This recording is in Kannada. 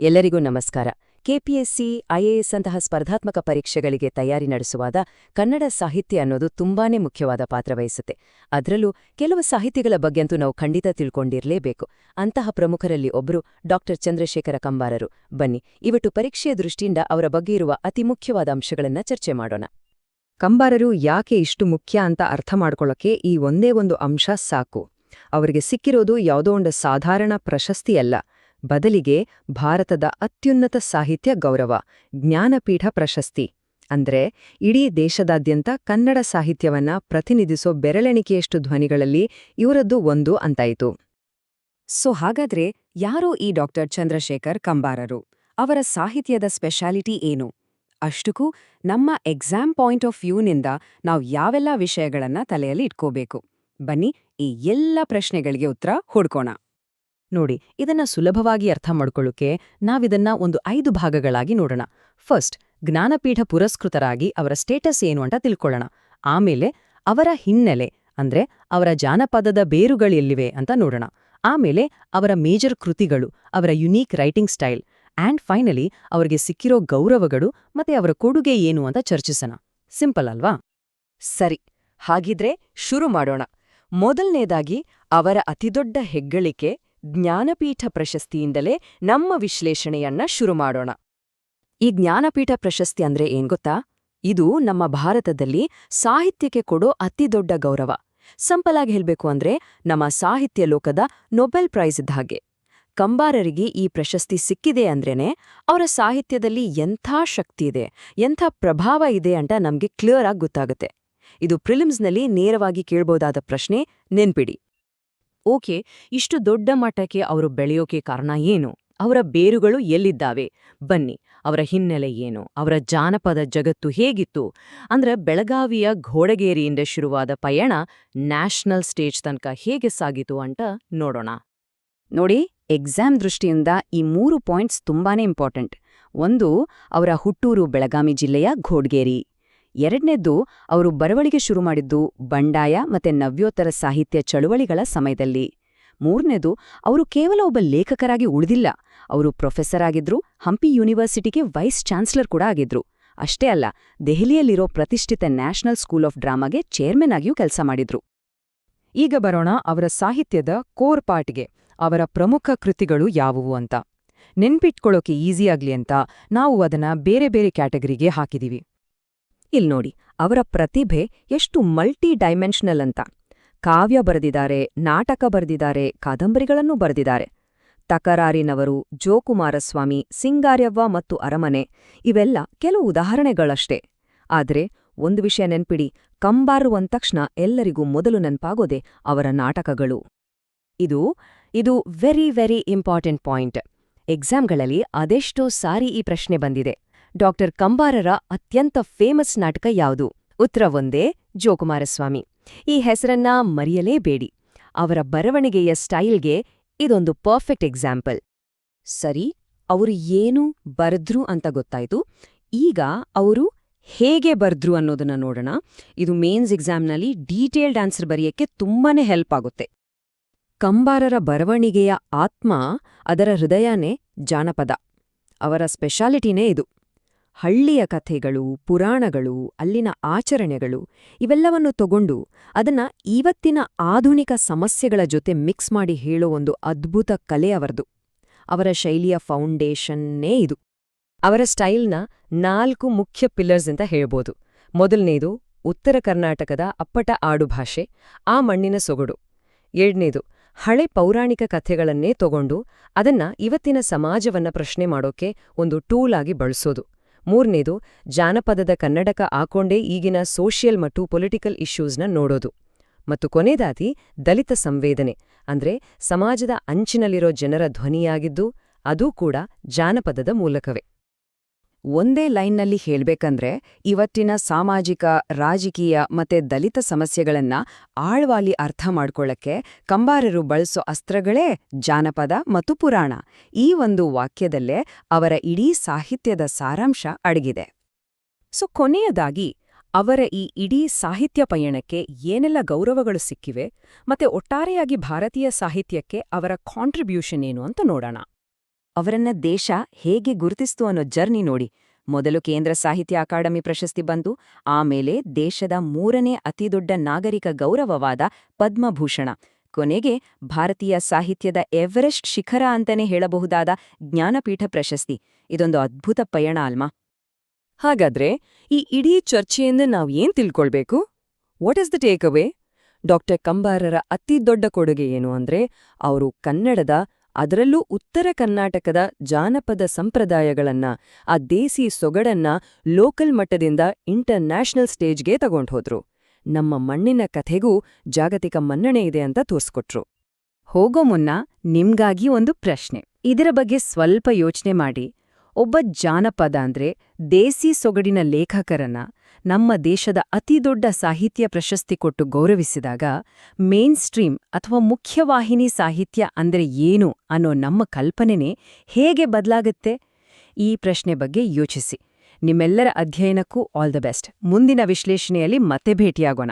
ಎಲ್ಲರಿಗೂ ನಮಸ್ಕಾರ. ಕೆಪಿಎಸ್ಸಿ, ಐಎಎಸ್ ಅಂತಹ ಸ್ಪರ್ಧಾತ್ಮಕ ಪರೀಕ್ಷೆಗಳಿಗೆ ತಯಾರಿ ನಡೆಸುವಾಗ ಕನ್ನಡ ಸಾಹಿತ್ಯ ಅನ್ನೋದು ತುಂಬಾನೇ ಮುಖ್ಯವಾದ ಪಾತ್ರ ವಹಿಸುತ್ತೆ. ಅದರಲ್ಲೂ ಕೆಲವು ಸಾಹಿತಿಗಳ ಬಗ್ಗೆಂತೂ ನಾವು ಖಂಡಿತ ತಿಳ್ಕೊಂಡಿರಲೇಬೇಕು. ಅಂತಹ ಪ್ರಮುಖರಲ್ಲಿ ಒಬ್ಬರು ಡಾಕ್ಟರ್ ಚಂದ್ರಶೇಖರ ಕಂಬಾರರು. ಬನ್ನಿ, ಇವತ್ತು ಪರೀಕ್ಷೆಯ ದೃಷ್ಟಿಯಿಂದ ಅವರ ಬಗ್ಗೆ ಇರುವ ಅತಿ ಮುಖ್ಯವಾದ ಅಂಶಗಳನ್ನ ಚರ್ಚೆ ಮಾಡೋಣ. ಕಂಬಾರರು ಯಾಕೆ ಇಷ್ಟು ಮುಖ್ಯ ಅಂತ ಅರ್ಥ ಮಾಡ್ಕೊಳ್ಳೋಕೆ ಈ ಒಂದೇ ಒಂದು ಅಂಶ ಸಾಕು. ಅವರಿಗೆ ಸಿಕ್ಕಿರೋದು ಯಾವುದೋ ಒಂದು ಸಾಧಾರಣ ಪ್ರಶಸ್ತಿಯಲ್ಲ. ಬದಲಿಗೆ ಭಾರತದ ಅತ್ಯುನ್ನತ ಸಾಹಿತ್ಯ ಗೌರವ, ಜ್ಞಾನಪೀಠ ಪ್ರಶಸ್ತಿ. ಅಂದ್ರೆ, ಇಡೀ ದೇಶದಾದ್ಯಂತ ಕನ್ನಡ ಸಾಹಿತ್ಯವನ್ನ ಪ್ರತಿನಿಧಿಸೋ ಬೆರಳೆಣಿಕೆಯಷ್ಟು ಧ್ವನಿಗಳಲ್ಲಿ ಇವರದ್ದು ಒಂದು ಅಂತಾಯಿತು. ಸೊ ಹಾಗಾದ್ರೆ, ಯಾರೋ ಈ ಡಾಕ್ಟರ್ ಚಂದ್ರಶೇಖರ್ ಕಂಬಾರರು? ಅವರ ಸಾಹಿತ್ಯದ ಸ್ಪೆಷಾಲಿಟಿ ಏನು? ಅಷ್ಟಕ್ಕೂ, ನಮ್ಮ ಎಕ್ಸಾಮ್ ಪಾಯಿಂಟ್ ಆಫ್ ವ್ಯೂನಿಂದ ನಾವು ಯಾವೆಲ್ಲ ವಿಷಯಗಳನ್ನ ತಲೆಯಲ್ಲಿ ಇಟ್ಕೋಬೇಕು? ಬನ್ನಿ, ಈ ಎಲ್ಲ ಪ್ರಶ್ನೆಗಳಿಗೆ ಉತ್ತರ ಹುಡ್ಕೋಣ. ನೋಡಿ, ಇದನ್ನ ಸುಲಭವಾಗಿ ಅರ್ಥ ಮಾಡ್ಕೊಳ್ಳೋಕೆ ನಾವಿದನ್ನ ಒಂದು ಐದು ಭಾಗಗಳಾಗಿ ನೋಡೋಣ. ಫಸ್ಟ್, ಜ್ಞಾನಪೀಠ ಪುರಸ್ಕೃತರಾಗಿ ಅವರ ಸ್ಟೇಟಸ್ ಏನು ಅಂತ ತಿಳ್ಕೊಳ್ಳೋಣ. ಆಮೇಲೆ ಅವರ ಹಿನ್ನೆಲೆ, ಅಂದ್ರೆ ಅವರ ಜಾನಪದದ ಬೇರುಗಳೆಲ್ಲಿವೆ ಅಂತ ನೋಡೋಣ. ಆಮೇಲೆ ಅವರ ಮೇಜರ್ ಕೃತಿಗಳು, ಅವರ unique writing style, and finally ಅವರಿಗೆ ಸಿಕ್ಕಿರೋ ಗೌರವಗಳು ಮತ್ತೆ ಅವರ ಕೊಡುಗೆ ಏನು ಅಂತ ಚರ್ಚಿಸೋಣ. ಸಿಂಪಲ್ ಅಲ್ವಾ? ಸರಿ, ಹಾಗಿದ್ರೆ ಶುರು ಮಾಡೋಣ. ಮೊದಲನೇದಾಗಿ ಅವರ ಅತಿದೊಡ್ಡ ಹೆಗ್ಗಳಿಕೆ ಜ್ಞಾನಪೀಠ ಪ್ರಶಸ್ತಿಯಿಂದಲೇ ನಮ್ಮ ವಿಶ್ಲೇಷಣೆಯನ್ನ ಶುರು ಮಾಡೋಣ. ಈ ಜ್ಞಾನಪೀಠ ಪ್ರಶಸ್ತಿ ಅಂದ್ರೆ ಏನ್ ಗೊತ್ತಾ? ಇದು ನಮ್ಮ ಭಾರತದಲ್ಲಿ ಸಾಹಿತ್ಯಕ್ಕೆ ಕೊಡೋ ಅತಿದೊಡ್ಡ ಗೌರವ. ಸಂಪಲಾಗಿ ಹೇಳ್ಬೇಕು ಅಂದ್ರೆ ನಮ್ಮ ಸಾಹಿತ್ಯ ಲೋಕದ ನೊಬೆಲ್ ಪ್ರೈಸ್ ಇದ್ದ ಹಾಗೆ. ಕಂಬಾರರಿಗೆ ಈ ಪ್ರಶಸ್ತಿ ಸಿಕ್ಕಿದೆ ಅಂದ್ರೇನೆ ಅವರ ಸಾಹಿತ್ಯದಲ್ಲಿ ಎಂಥ ಶಕ್ತಿ ಇದೆ, ಎಂಥ ಪ್ರಭಾವ ಇದೆ ಅಂತ ನಮ್ಗೆ ಕ್ಲಿಯರ್ ಆಗಿ ಗೊತ್ತಾಗುತ್ತೆ. ಇದು ಪ್ರಿಲಿಮ್ಸ್ನಲ್ಲಿ ನೇರವಾಗಿ ಕೇಳ್ಬೋದಾದ ಪ್ರಶ್ನೆ, ನೆನ್ಪಿಡಿ. ಓಕೆ, ಇಷ್ಟು ದೊಡ್ಡ ಮಟ್ಟಕ್ಕೆ ಅವರು ಬೆಳೆಯೋಕೆ ಕಾರಣ ಏನು? ಅವರ ಬೇರುಗಳು ಎಲ್ಲಿದ್ದಾವೆ? ಬನ್ನಿ, ಅವರ ಹಿನ್ನೆಲೆ ಏನು? ಅವರ ಜಾನಪದ ಜಗತ್ತು ಹೇಗಿತ್ತು? ಅಂದ್ರೆ ಬೆಳಗಾವಿಯ ಘೋಡಗೇರಿಯಿಂದ ಶುರುವಾದ ಪಯಣ ನ್ಯಾಷನಲ್ ಸ್ಟೇಜ್ ತನಕ ಹೇಗೆ ಸಾಗಿತು ಅಂತ ನೋಡೋಣ. ನೋಡಿ, ಎಕ್ಸಾಮ್ ದೃಷ್ಟಿಯಿಂದ ಈ ಮೂರು ಪಾಯಿಂಟ್ಸ್ ತುಂಬಾನೇ ಇಂಪಾರ್ಟೆಂಟ್. ಒಂದು, ಅವರ ಹುಟ್ಟೂರು ಬೆಳಗಾವಿ ಜಿಲ್ಲೆಯ ಘೋಡ್ಗೇರಿ. ಎರಡನೇದ್ದು, ಅವರು ಬರವಣಿಗೆ ಶುರು ಮಾಡಿದ್ದು ಬಂಡಾಯ ಮತ್ತೆ ನವ್ಯೋತ್ತರ ಸಾಹಿತ್ಯ ಚಳುವಳಿಗಳ ಸಮಯದಲ್ಲಿ. ಮೂರನೇದು, ಅವರು ಕೇವಲ ಒಬ್ಬ ಲೇಖಕರಾಗಿ ಉಳಿದಿಲ್ಲ. ಅವರು ಪ್ರೊಫೆಸರ್ ಆಗಿದ್ರು, ಹಂಪಿ ಯೂನಿವರ್ಸಿಟಿಗೆ ವೈಸ್ ಚಾನ್ಸಲರ್ ಕೂಡ ಆಗಿದ್ರು. ಅಷ್ಟೇ ಅಲ್ಲ, ದೆಹಲಿಯಲ್ಲಿರೋ ಪ್ರತಿಷ್ಠಿತ ನ್ಯಾಷನಲ್ ಸ್ಕೂಲ್ ಆಫ್ ಡ್ರಾಮಾಗೆ ಚೇರ್ಮನ್ ಆಗಿಯೂ ಕೆಲಸ ಮಾಡಿದ್ರು. ಈಗ ಬರೋಣ ಅವರ ಸಾಹಿತ್ಯದ ಕೋರ್ ಪಾರ್ಟ್ಗೆ. ಅವರ ಪ್ರಮುಖ ಕೃತಿಗಳು ಯಾವುವು ಅಂತ. ನೆನ್ಪಿಟ್ಕೊಳ್ಳೋಕೆ ಈಸಿಯಾಗ್ಲಿ ಅಂತ ನಾವು ಅದನ್ನ ಬೇರೆ ಬೇರೆ ಕ್ಯಾಟಗರಿಗೆ ಹಾಕಿದೀವಿ. ಇಲ್ನೋಡಿ ಅವರ ಪ್ರತಿಭೆ ಎಷ್ಟು ಮಲ್ಟಿ ಡೈಮೆನ್ಷನಲ್ ಅಂತ. ಕಾವ್ಯ ಬರೆದಿದ್ದಾರೆ, ನಾಟಕ ಬರೆದಿದ್ದಾರೆ, ಕಾದಂಬರಿಗಳನ್ನು ಬರೆದಿದ್ದಾರೆ. ತಕರಾರಿನವರು ಜೋಕುಮಾರಸ್ವಾಮಿ, ಸಿಂಗಾರ್ಯವ್ವ ಮತ್ತು ಅರಮನೆ, ಇವೆಲ್ಲ ಕೆಲವು ಉದಾಹರಣೆಗಳಷ್ಟೇ. ಆದರೆ ಒಂದು ವಿಷಯ ನೆನ್ಪಿಡಿ, ಕಂಬಾರು ಎಲ್ಲರಿಗೂ ಮೊದಲು ನೆನ್ಪಾಗೋದೆ ಅವರ ನಾಟಕಗಳು. ಇದು ಇದು ವೆರಿ ವೆರಿ ಇಂಪಾರ್ಟೆಂಟ್ ಪಾಯಿಂಟ್ ಎಕ್ಸಾಮ್ಗಳಲ್ಲಿ ಅದೆಷ್ಟೋ ಸಾರಿ ಈ ಪ್ರಶ್ನೆ ಬಂದಿದೆ. ಡಾಕ್ಟರ್ ಕಂಬಾರರ ಅತ್ಯಂತ ಫೇಮಸ್ ನಾಟಕ ಯಾವುದು? ಉತ್ತರ ಒಂದೇ, ಜೋಕುಮಾರಸ್ವಾಮಿ. ಈ ಹೆಸರನ್ನ ಮರೆಯಲೇಬೇಡಿ. ಅವರ ಬರವಣಿಗೆಯ ಸ್ಟೈಲ್ಗೆ ಇದೊಂದು ಪರ್ಫೆಕ್ಟ್ ಎಕ್ಸಾಂಪಲ್. ಸರಿ, ಅವರು ಏನು ಬರೆದ್ರು ಅಂತ ಗೊತ್ತಾಯ್ತು. ಈಗ ಅವರು ಹೇಗೆ ಬರ್ದ್ರು ಅನ್ನೋದನ್ನ ನೋಡೋಣ. ಇದು ಮೇನ್ಸ್ ಎಕ್ಸಾಮ್ನಲ್ಲಿ ಡೀಟೇಲ್ಡ್ ಆನ್ಸರ್ ಬರೆಯಕ್ಕೆ ತುಂಬಾನೇ ಹೆಲ್ಪ್ ಆಗುತ್ತೆ. ಕಂಬಾರರ ಬರವಣಿಗೆಯ ಆತ್ಮ ಅದರ ಹೃದಯನೇ ಜಾನಪದ. ಅವರ ಸ್ಪೆಷಾಲಿಟಿನೇ ಇದು. ಹಳ್ಳಿಯ ಕಥೆಗಳು, ಪುರಾಣಗಳು, ಅಲ್ಲಿನ ಆಚರಣೆಗಳು ಇವೆಲ್ಲವನ್ನು ತಗೊಂಡು ಅದನ್ನ ಇವತ್ತಿನ ಆಧುನಿಕ ಸಮಸ್ಯೆಗಳ ಜೊತೆ ಮಿಕ್ಸ್ ಮಾಡಿ ಹೇಳೋ ಒಂದು ಅದ್ಭುತ ಕಲೆ ಅವರದು. ಅವರ ಶೈಲಿಯ ಫೌಂಡೇಶನ್ನೇ ಇದು. ಅವರ ಸ್ಟೈಲ್ನ ನಾಲ್ಕು ಮುಖ್ಯ ಪಿಲ್ಲರ್ಸ್ ಅಂತ ಹೇಳ್ಬೋದು. ಮೊದಲನೇದು ಉತ್ತರ ಕರ್ನಾಟಕದ ಅಪ್ಪಟ ಆಡುಭಾಷೆ ಆ ಮಣ್ಣಿನ ಸೊಗಡು. ಎರಡನೇದು ಹಳೆ ಪೌರಾಣಿಕ ಕಥೆಗಳನ್ನೇ ತಗೊಂಡು ಅದನ್ನ ಇವತ್ತಿನ ಸಮಾಜವನ್ನ ಪ್ರಶ್ನೆ ಮಾಡೋಕೆ ಒಂದು ಟೂಲ್ ಆಗಿ ಬಳಸೋದು. ಮೂರನೇದು, ಜಾನಪದದ ಕನ್ನಡಕ ಹಾಕೊಂಡೇ ಈಗಿನ ಸೋಷಿಯಲ್ ಮತ್ತು ಪೊಲಿಟಿಕಲ್ ಇಶ್ಯೂಸ್ನ ನೋಡೋದು. ಮತ್ತು ಕೊನೆದಾದಿ ದಲಿತ ಸಂವೇದನೆ, ಅಂದ್ರೆ ಸಮಾಜದ ಅಂಚಿನಲ್ಲಿರೋ ಜನರ ಧ್ವನಿಯಾಗಿದ್ದು, ಅದೂ ಕೂಡ ಜಾನಪದದ ಮೂಲಕವೇ. ಒಂದೇ ಲೈನ್ನಲ್ಲಿ ಹೇಳ್ಬೇಕಂದ್ರೆ ಇವತ್ತಿನ ಸಾಮಾಜಿಕ, ರಾಜಕೀಯ ಮತ್ತೆ ದಲಿತ ಸಮಸ್ಯೆಗಳನ್ನ ಆಳ್ವಾಲಿ ಅರ್ಥ ಮಾಡ್ಕೊಳ್ಳಕ್ಕೆ ಕಂಬಾರರು ಬಳಸೋ ಅಸ್ತ್ರಗಳೇ ಜಾನಪದ ಮತ್ತು ಪುರಾಣ. ಈ ಒಂದು ವಾಕ್ಯದಲ್ಲೇ ಅವರ ಇಡೀ ಸಾಹಿತ್ಯದ ಸಾರಾಂಶ ಅಡಗಿದೆ. ಸೊ, ಕೊನೆಯದಾಗಿ ಅವರ ಈ ಇಡೀ ಸಾಹಿತ್ಯ ಪಯಣಕ್ಕೆ ಏನೆಲ್ಲ ಗೌರವಗಳು ಸಿಕ್ಕಿವೆ ಮತ್ತೆ ಒಟ್ಟಾರೆಯಾಗಿ ಭಾರತೀಯ ಸಾಹಿತ್ಯಕ್ಕೆ ಅವರ ಕಾಂಟ್ರಿಬ್ಯೂಷನ್ ಏನು ಅಂತ ನೋಡೋಣ. ಅವರನ್ನ ದೇಶ ಹೇಗೆ ಗುರುತಿಸ್ತು ಅನ್ನೋ ಜರ್ನಿ ನೋಡಿ. ಮೊದಲು ಕೇಂದ್ರ ಸಾಹಿತ್ಯ ಅಕಾಡೆಮಿ ಪ್ರಶಸ್ತಿ ಬಂತು, ಆಮೇಲೆ ದೇಶದ ಮೂರನೇ ಅತಿದೊಡ್ಡ ನಾಗರಿಕ ಗೌರವವಾದ ಪದ್ಮಭೂಷಣ. ಕೊನೆಗೆ ಭಾರತೀಯ ಸಾಹಿತ್ಯದ ಎವರೆಸ್ಟ್ ಶಿಖರ ಅಂತಾನೆ ಹೇಳಬಹುದಾದ ಜ್ಞಾನಪೀಠ ಪ್ರಶಸ್ತಿ. ಇದೊಂದು ಅದ್ಭುತ ಪಯಣ ಅಲ್ಮಾ ಹಾಗಾದ್ರೆ ಈ ಇಡೀ ಚರ್ಚೆಯಿಂದ ನಾವು ಏನ್ ತಿಳ್ಕೊಳ್ಬೇಕು? What is the takeaway doctor ಕಂಬಾರರ ಅತಿ ದೊಡ್ಡ ಕೊಡುಗೆ ಏನು ಅಂದ್ರೆ, ಅವರು ಕನ್ನಡದ ಅದರಲ್ಲೂ ಉತ್ತರ ಕರ್ನಾಟಕದ ಜಾನಪದ ಸಂಪ್ರದಾಯಗಳನ್ನ, ಆ ದೇಸಿ ಸೊಗಡನ್ನ ಲೋಕಲ್ ಮಟ್ಟದಿಂದ ಇಂಟರ್ನ್ಯಾಷನಲ್ ಸ್ಟೇಜ್ಗೆ ತಗೊಂಡ್ಹೋದ್ರು ನಮ್ಮ ಮಣ್ಣಿನ ಕಥೆಗೂ ಜಾಗತಿಕ ಮನ್ನಣೆ ಇದೆ ಅಂತ ತೋರಿಸ್ಕೊಟ್ರು. ಹೋಗೋ ಮುನ್ನ ನಿಮ್ಗಾಗಿ ಒಂದು ಪ್ರಶ್ನೆ. ಇದರ ಬಗ್ಗೆ ಸ್ವಲ್ಪ ಯೋಚನೆ ಮಾಡಿ. ಒಬ್ಬ ಜಾನಪದ ಅಂದ್ರೆ ದೇಸಿ ಸೊಗಡಿನ ಲೇಖಕರನ್ನ ನಮ್ಮ ದೇಶದ ಅತಿದೊಡ್ಡ ಸಾಹಿತ್ಯ ಪ್ರಶಸ್ತಿ ಕೊಟ್ಟು ಗೌರವಿಸಿದಾಗ, ಮೇನ್ ಸ್ಟ್ರೀಮ್ ಅಥವಾ ಮುಖ್ಯವಾಹಿನಿ ಸಾಹಿತ್ಯ ಅಂದ್ರೆ ಏನು ಅನ್ನೋ ನಮ್ಮ ಕಲ್ಪನೆನೇ ಹೇಗೆ ಬದಲಾಗುತ್ತೆ? ಈ ಪ್ರಶ್ನೆ ಬಗ್ಗೆ ಯೋಚಿಸಿ. ನಿಮ್ಮೆಲ್ಲರ ಅಧ್ಯಯನಕ್ಕೂ ಆಲ್ ದ ಬೆಸ್ಟ್. ಮುಂದಿನ ವಿಶ್ಲೇಷಣೆಯಲ್ಲಿ ಮತ್ತೆ ಭೇಟಿಯಾಗೋಣ.